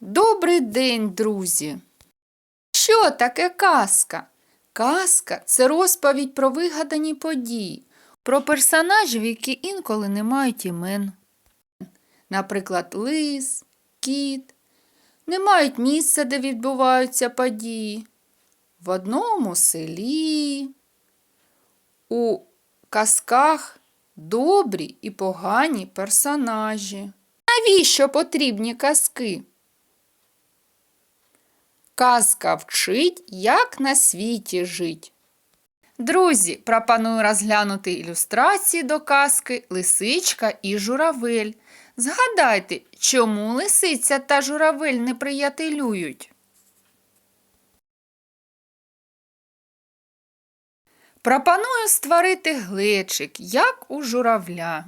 Добрий день, друзі! Що таке казка? Казка це розповідь про вигадані події, про персонажів, які інколи не мають імен. Наприклад, лис, кіт, не мають місця, де відбуваються події. В одному селі, у казках добрі і погані персонажі. Навіщо потрібні казки? Казка вчить, як на світі жить. Друзі, пропоную розглянути ілюстрації до казки Лисичка і журавель. Згадайте, чому лисиця та журавель не приятелюють? Пропоную створити глечик, як у журавля.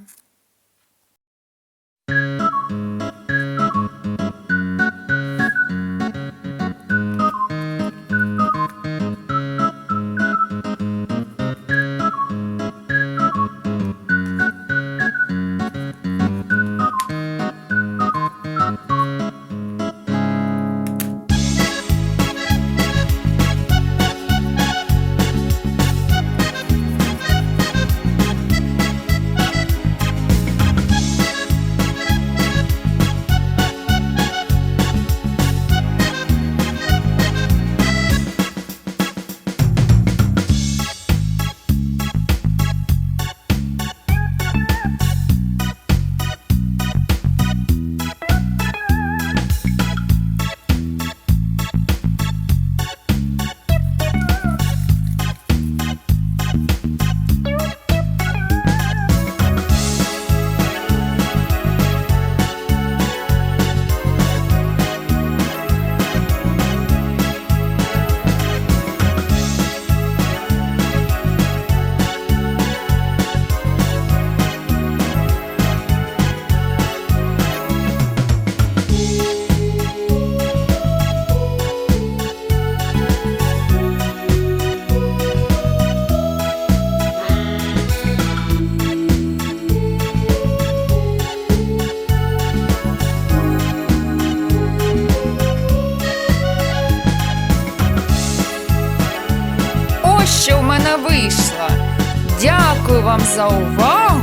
Вам за увагу.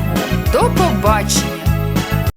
До побачення!